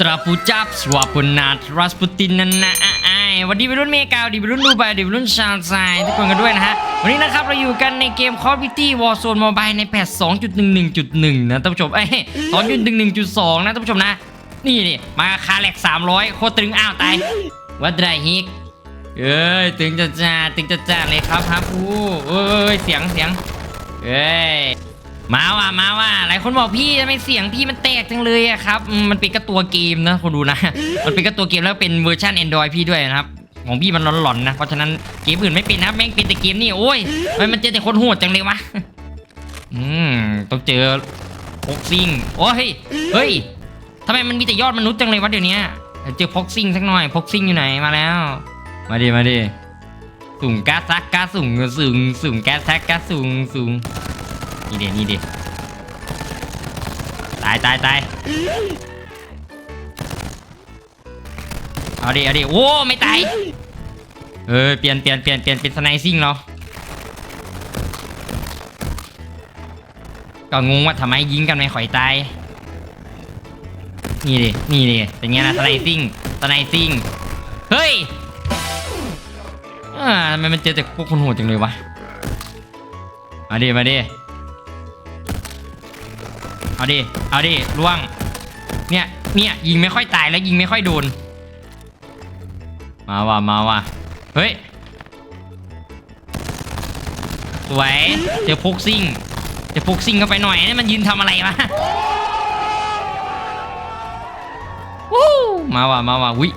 ตราปูจับสวาปนาทรัสปุตินนันนะอะอะวันนี้เป็นรุ่นเมกาวันนี้เป็นรุ่นดูไบวันนี้เป็นรุ่นชาลไซทุกคนกันด้วยนะฮะ วันนี้นะครับเราอยู่กันในเกม Call of Duty Warzone Mobile ในแพท2.11.1 นะท่านผู้ชมเอ้ย2.11.2 นะท่านผู้ชมนะ นี่นี่มาคาแหลก 300 โคตรตึงอ้าวตายวัดไรฮิกเอ้ยตึงจะจ้าตึงจะจ้าเลยครับครับผู้เอ้ยเสียงเสียงเอ้ย มาว่ะมาว่ะหลายคนบอกพี่ทำไมเสียงพี่มันแตกจังเลยอะครับอืมมันเป็นกระตัวเกมนะคนดูนะ มันเป็นกระตัวเกมแล้วเป็นเวอร์ชัน Android พี่ด้วยนะครับ ของพี่มันหลอนๆนะ เพราะฉะนั้นเกมอื่นไม่เป็นนะครับแม่งเป็นแต่เกมนี่โอ้ยทำไมมันเจอแต่คนโหดจังเลยวะ อืมต้องเจอพ็อกซิ่งโอ้ยเฮ้ยทำไมมันมีแต่ยอดมนุษย์จังเลยวะเดี๋ยวนี้เจอพ็อกซิ่งสักหน่อยพ็อกซิ่งอยู่ไหนมาแล้ว มาดิมาดิสุ่งกาซักกาสุ่งสุ่งสุ่งกาซักกาสุ่งสุ่ง นี่เดนี่เดตายตายตายเอาดิเอาดิโอ้ไม่ตายเออเปลี่ยนเปลี่ยนเปลี่ยนเปลี่ยนเป็นสไนซิ่งเนาะก็งงว่าทำไมยิงกันไม่ข่อยตายนี่ดินี่ดิเป็นไงล่ะสไนซิ่งสไนซิ่งเฮ้ยอ่าทำไมมันเจอแต่พวกคนโหดจังเลยวะมาดิมาดิ เอาดิ เอาดิล่วง เนี่ย เนี่ย ยิงไม่ค่อยตายแล้วยิงไม่ค่อยโดน มาว่ะ มาว่ะ เฮ้ย สวย เจอพกซิ่ง เจอพกซิ่งเข้าไปหน่อยนี่มันยืนทำอะไรวะวู้มาว่ะ มาว่ะวิ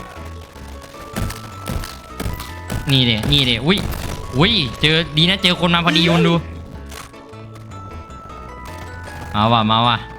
นี่เดนี่เดอุ้ยอุ้ยเจอดีนะเจอคนมาพอดีโยนดู มาว่ะมาว่ะส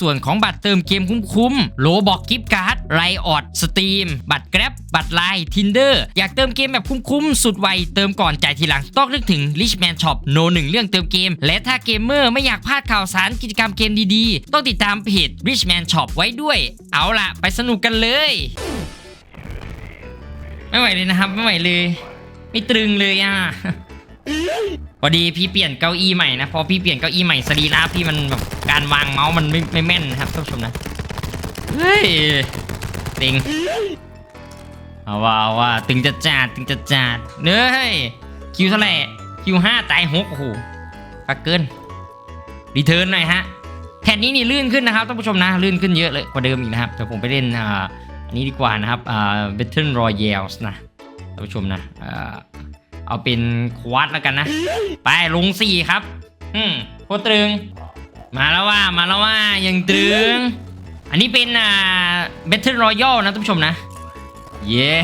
ส่วนของบัตรเติมเกมคุ้มๆโลบอกกิฟต์การ์ดไรออดสตรีมบัตรแกร็บบัตรไลน์ทินเดอร์อยากเติมเกมแบบคุ้มๆสุดไวเติมก่อนจ่ายทีหลังต้องนึกถึง Richman Shop โนหนึ่งเรื่องเติมเกม และถ้าเกมเมอร์ไม่อยากพลาดข่าวสารกิจกรรมเกมดีๆ ต้องติดตามเพจ Richman Shop ไว้ด้วย เอาล่ะ ไปสนุกกันเลย ไม่ไหวเลยนะครับ ไม่ไหวเลย ไม่ตรึงเลยอะ พอดีพี่เปลี่ยนเก้าอี้ใหม่นะพอพี่เปลี่ยนเก้าอี้ใหม่สรีระพี่มันแบบการวางเมาส์มันไม่ไม่แม่นนะครับท่านผู้ชมนะเฮ้ยต็งเอาว่าเอาว่าตึงจะจัดตึงจะจัดเนื้ยคิวเท่าไหร่คิวห้าตายหกโอ้โหพักเกินรีเทิร์นหน่อยฮะแผ่นนี้นี่ลื่นขึ้นนะครับท่านผู้ชมนะลื่นขึ้นเยอะเลยกว่าเดิมอีกนะครับเดี๋ยวผมไปเล่นอ่าอันนี้ดีกว่านะครับอ่า Battle Royale นะท่านผู้ชมนะอ่า เอาเป็นควอดแล้วกันนะ ไปลงสี่ครับ อืมโคตรตรึง มาแล้วว่ามาแล้วว่ายังตรึง อันนี้เป็นอ่า Battle Royale นะท่านผู้ชมนะ เย้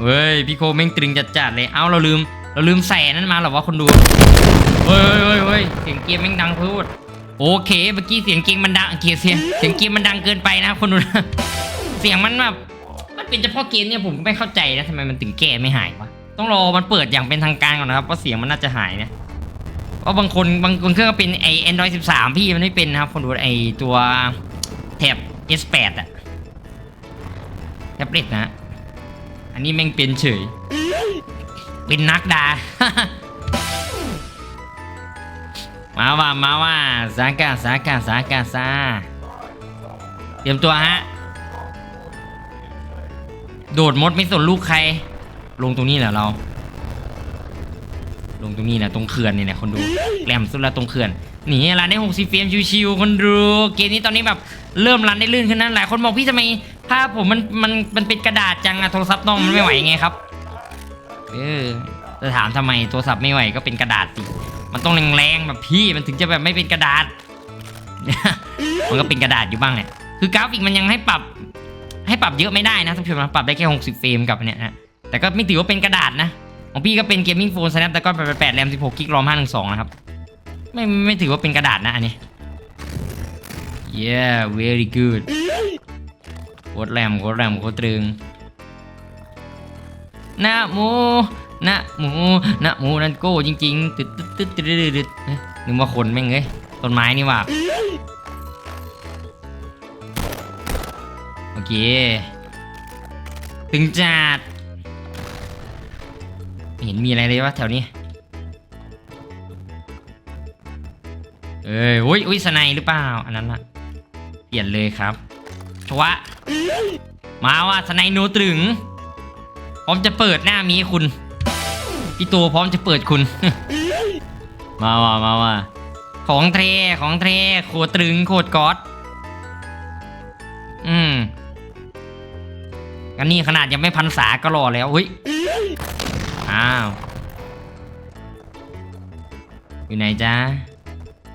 เว้ยพี่โคแม่งตรึงจัดๆเลย เอ้าเราลืม เราลืมใส่อันนั้นมาเหรอวะคนดูเฮ้ยเฮ้ยเฮ้ยเสียงเกมแม่งดังพูดโอเคเมื่อกี้เสียงเกมมันดังเกียเสียงเสียงเกมมันดังเกินไปนะคนดูนะเสียงมันแบบมันเป็นเฉพาะเกมเนี่ยผมก็ไม่เข้าใจนะทำไมมันถึงแก้ไม่หายวะ ต้องรอมันเปิดอย่างเป็นทางการก่อนนะครับว่าเสียงมันน่าจะหายเนะเพราะบางคนบางบางเครื่องก็เป็นไอ Android 13พี่มันไม่เป็นนะครับคนดูไอตัวแท็บ S8 อะแท็บเล็ตนะ อันนี้แม่งเป็นเฉย เป็นนักดา มาว่ามาว่าสากาสากาสากาซาเตรียมตัวฮะ โดดมดไม่สนลูกใคร ลงตรงนี้แหละเรา ลงตรงนี้แหละตรงเขื่อนนี่แหละคนดูแหลมสุดละตรงเขื่อนนี่รันได้60เฟรมชิวๆคนดูเกมนี้ตอนนี้แบบเริ่มรันได้ลื่นขึ้นนะหลายคนบอกพี่ทำไมภาพผมมันมันมันเป็นกระดาษจังอะโทรศัพท์น้องมันไม่ไหวไงครับเออจะถามทำไมโทรศัพท์ไม่ไหวก็เป็นกระดาษสิมันต้องแรงๆแบบพี่มันถึงจะแบบไม่เป็นกระดาษ มันก็เป็นกระดาษอยู่บ้างเนี่ยคือกราฟิกมันยังให้ปรับ ให้ปรับเยอะไม่ได้นะท่านผู้ชมนะปรับได้แค่60เฟรมกับเนี่ยนะ แต่ก็ไม่ถือว่าเป็นกระดาษนะ ของพี่ก็เป็นเกมมิ่งโฟน Snapdragon 888 RAM 16กิก ROM 512นะครับไม่ไม่ถือว่าเป็นกระดาษนะอันนี้ yeah very good โคตรแรมโคตรแรมโคตรตรึงนะโมนะโมนะโมนั่นโก้จริงๆตึ๊ดตึ๊ดตึ๊ดตึ๊ดตึ๊ดตึ๊ดนึกว่าคนแม่งเอ้ยต้นไม้นี่ว่าโอเคตึงจัด เห็นมีอะไรเลยวะแถวนี้ เอ้ยอุ้ยอุ้ยสไนหรือเปล่า อันนั้นอะเปลี่ยนเลยครับชวะ มาว่ะสไนโนตรึง พร้อมจะเปิดหน้ามีคุณ พี่ตัวพร้อมจะเปิดคุณ มาว่ะมาว่ะของเทรของเทรโคตรตรึงโคตรก๊อตอืมกันนี่ขนาดยังไม่พันษาก็รอแล้วเฮ้ย อ้าว อยู่ไหนจ๊ะ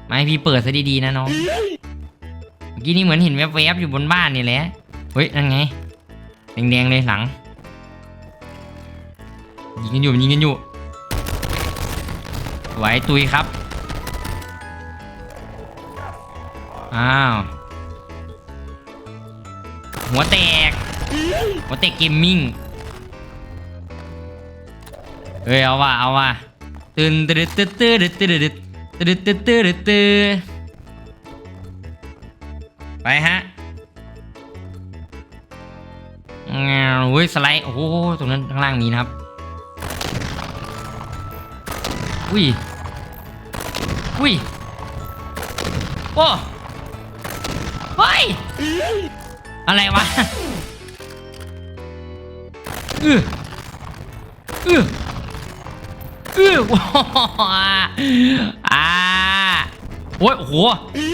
มาให้พี่เปิดซะดีๆนะน้อง เมื่อกี้นี่เหมือนเห็นแวบๆอยู่บนบ้านนี่แหละ เฮ้ยนั่นไง แดงๆเลยหลัง ยิงกันอยู่ยิงกันอยู่ไหวตุยครับ อ้าว หัวแตก หัวแตกเกมมิ่ง เฮ้ยเอาว่ะเอาว่ะตื่นตื่นตื่นตื่นตื่นตื่นตื่นตื่นตื่นตื่นไปฮะงวเฮ้ยสไลด์โอ้โหตรงนั้นข้างล่างมีนะครับอุ้ยอุ้ยโอ้เฮ้ยอะไรวะอืออือ อือว้าอ่าโอ้ยโอ้โห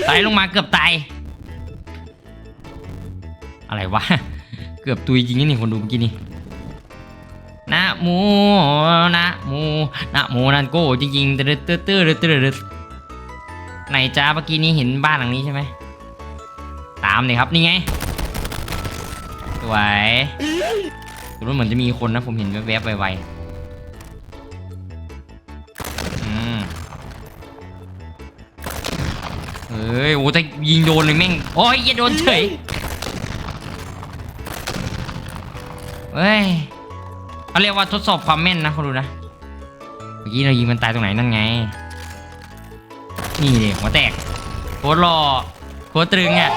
ไตลงมาเกือบตาย อะไรวะ เกือบตุยจริงนี่คนดูเมื่อกี้นี่นะโมนะโมนะโมนันโก้จริงๆตืดตืดตืดตืดตืดไหนจ้าเมื่อกี้นี้เห็นบ้านหลังนี้ใช่ไหม ตามเลยครับนี่ไง สวยดูเหมือนจะมีคนนะผมเห็นแวบๆไวๆ เฮ้ยโอ้แต่ยิงโดนเลยแม่งโอ้ยอย่าโดนเฉยเฮ้ยเขาเรียกว่าทดสอบความแม่นนะเขาดูนะเมื่อกี้เรายิงมันตายตรงไหนนั่นไง นี่เลยหัวแตกโคตรหล่อโคตรตรึงอะ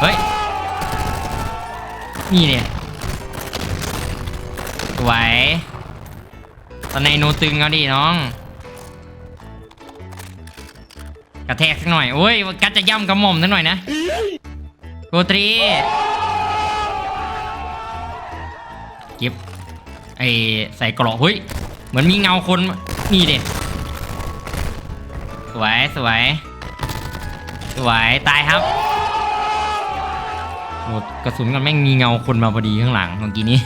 เฮ้ยนี่เนี่ยสวยตอนในโนตึงเอาดิน้อง กระแทกสักหน่อยโอ้ยกัดจะย่ำกระหม่อมสักหน่อยนะโกตรีเก็บไอ้ใส่กรอกเฮ้ยเหมือนมีเงาคนนี่เด็ดสวยสวยสวยตายครับหมดกระสุนกันแม่งมีเงาคนมาพอดีข้างหลังเมื่อกี้นี้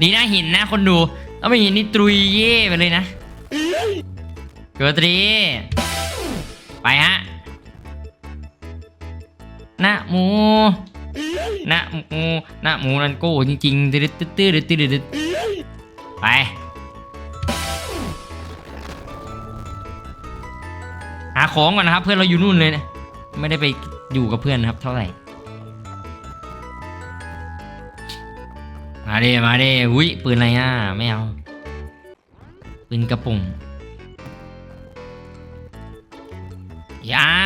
ดีนะห็นนะคนดูถ้าไม่ห็นนี่ตรุยเย่ไปเลยนะเกิดตรี ไปฮะนะหมูนะหมูนะหมูนันโก้จริงๆตืดตืดตืดตืดตืดไปหาของก่อนนะครับ เพื่อนเราอยู่นู่นเลยนะไม่ได้ไปอยู่กับเพื่อนนะครับ เท่าไหร่มาดิมาดิอุ้ยปืนอะไรอะไม่เอาปืนกระปุ่ง Yeah.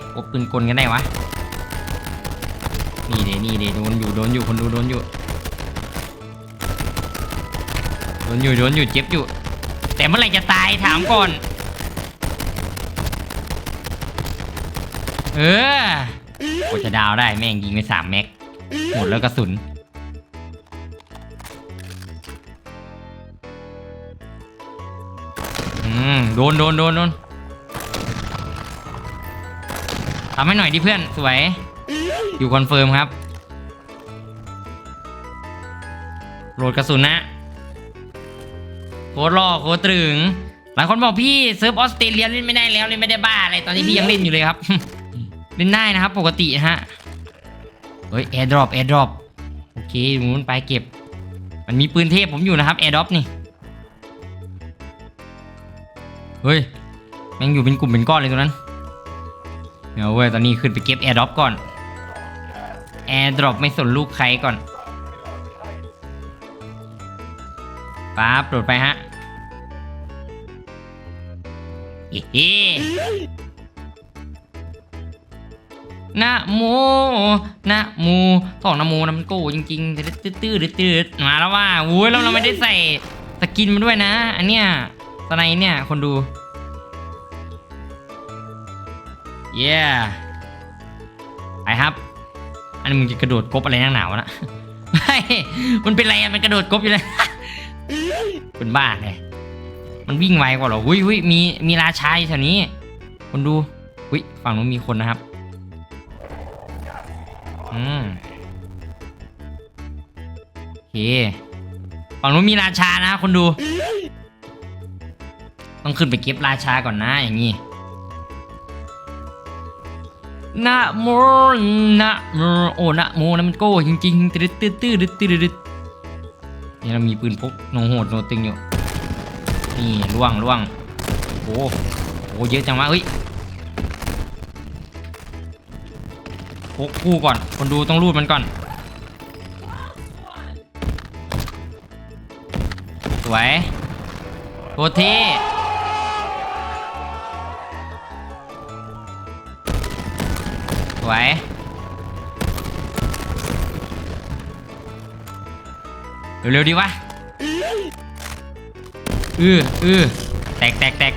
กบปืนกลกันได้วะ นี่เดนี่เดโดนอยู่โดนอยู่คนดูโดนอยู่ โดนอยู่โดนอยู่เจ็บอยู่ แต่เมื่อไรจะตายถามก่อน เออโคจะดาวได้แม่งยิงไปสามแม็ก หมดแล้วกระสุนอืมโดนโดนโดนโดนำให้หน่อยดิเพื่อนสวย อยู่คอนเฟิร์มครับ โหลดกระสุนนะ โคตรหล่อโคตรตรึง หลายคนบอกพี่เซิร์ฟออสเตรเลียเล่นไม่ได้แล้วเล่นไม่ได้บ้าอะไรตอนนี้พี่ยังเล่นอยู่เลยครับ เล่นได้นะครับ ปกตินะฮะเฮ้ยแอร์ดรอปแอร์ดรอปโอเคหมุนไปเก็บ มันมีปืนเทพผมอยู่นะครับแอร์ดรอปนี่เฮ้ยแม่งอยู่เป็นกลุ่มเป็นก้อนเลยตรงนั้น เดี๋ยวเว้ยตอนนี้ขึ้นไปเก็บแอร์ดรอปก่อนแอร์ดรอปไม่สนลูกใครก่อนป๊าบโดดไปฮะเฮ้นะโมนะโมสองนะโมนะมันโก้จริงๆตื้อตื้อตื้อตื้อมาแล้วว่าโอ้ยแล้วเราไม่ได้ใส่สกินมาด้วยนะ อันเนี้ยสไนเนี่ยคนดู เย้ไปครับ อันนี้มึงจะกระโดดกบอะไรนักหนาวนะไม่มันเป็นไรอะมันกระโดดกบอยู่เลยเป็นบ้าเลยมันวิ่งไวกว่าเหรออุ้ยอุ้ยมีมีราชาอยู่แถวนี้คนดูอุ้ยฝั่งนู้นมีคนนะครับอืมโอเคฝั่งนู้นมีราชานะ คนดู ต้องขึ้นไปเก็บราชาก่อนนะอย่างนี้ นะโมนะโมโอ้นะโมนะมันโก้จริงๆตื้อตื้อตื้อตื้อตื้อตื้อนี่เรามีปืนพกโนโหดโนตึงอยู่นี่ล่วงล่วงโอ้โหเยอะจังวะเฮ้ยพกคู่ก่อน คนดูต้องรูดมันก่อนสวยโคตรเท่ วยเร็วๆดีวะอืออือแตกแตกแตก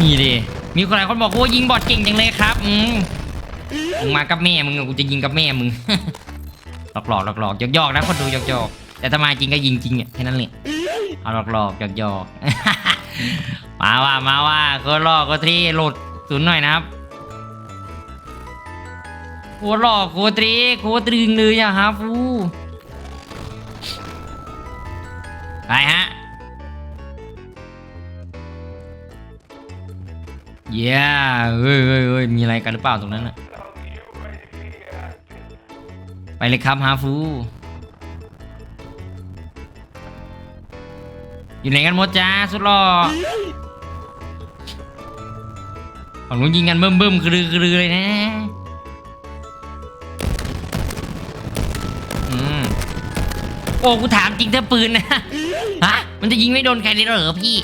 นี่ดิมีคนหลายคนบอกว่ายิงบอดเก่งจังเลยครับอืมมึงมากับแม่มึงกูจะยิงกับแม่มึงหลอกหลอกหลอกหลอกยอกยอกนะคนดูยอกยอกแต่ถ้ามาจริงก็ยิงจริงอะแค่นั้นแหละเอาหลอกหลอกหยอกหยอกมาว่ามาว่าก็หลอกก็ที่หลุดศูนย์หน่อยนะครับ โคตรหล่อโคตรตรีโคตรตรึงเลยอะครับฟูไปฮะเย้เฮ้ยเฮ้ยเฮ้ยมีอะไรกันหรือเปล่าตรงนั้นอะไปเลยครับฮาฟู อยู่ไหนกันหมดจ้าสุดหล่อฝั่งนู้นยิงกันเบิ่มเบิ่มๆกระลือกระลือเลยนะ โอ้กูถามจริงเถอะปืนนะฮะมันจะยิงไม่โดนใครเลยเหรอพี่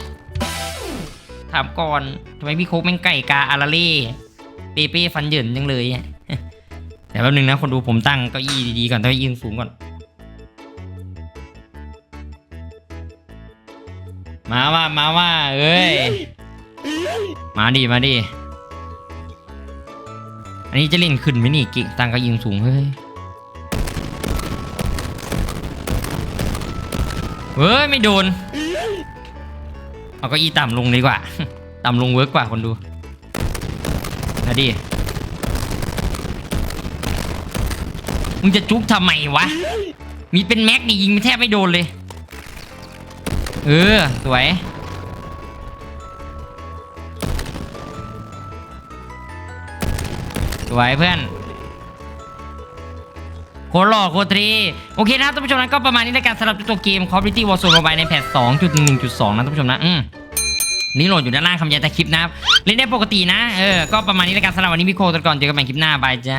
ถามก่อนทำไมพี่โคกแม่งไก่กาอาราเล่เปเป้ฟันเหยินจังเลยอะแต่แป๊บนึงนะคนดูผมตั้งเก้าอี้ดีๆก่อนเก้าอี้ยืนสูงก่อน มาว่ามาว่าเอ้ย มาดิมาดิอันนี้จะเล่นขึ้นไหมนี่กิ่งตั้งเก้าอี้สูงเฮ้ย เฮ้ยไม่โดน เอาก็อีต่ำลงดีกว่า ต่ำลงเวิร์กกว่าคนดูนะดิ มึงจะจุกทำไมวะ มีเป็นแม็กนี่ยิงแทบไม่โดนเลย เออ สวย สวยเพื่อน โคตรหล่อโคตรีโอเคนะครับท่านผู้ชมนะก็ประมาณนี้ในการสำหรับตัวเกม Call of Duty Warzone Mobile ในแพท2.1.2 นะท่านผู้ชมนะอืมนี่โหลดอยู่ด้านล่างคำยันแต่คลิปนะครับเล่นได้ปกตินะเออก็ประมาณนี้ในการสำหรับวันนี้พี่โคตรก่อนเจอกันใหม่คลิปหน้าบายจ้า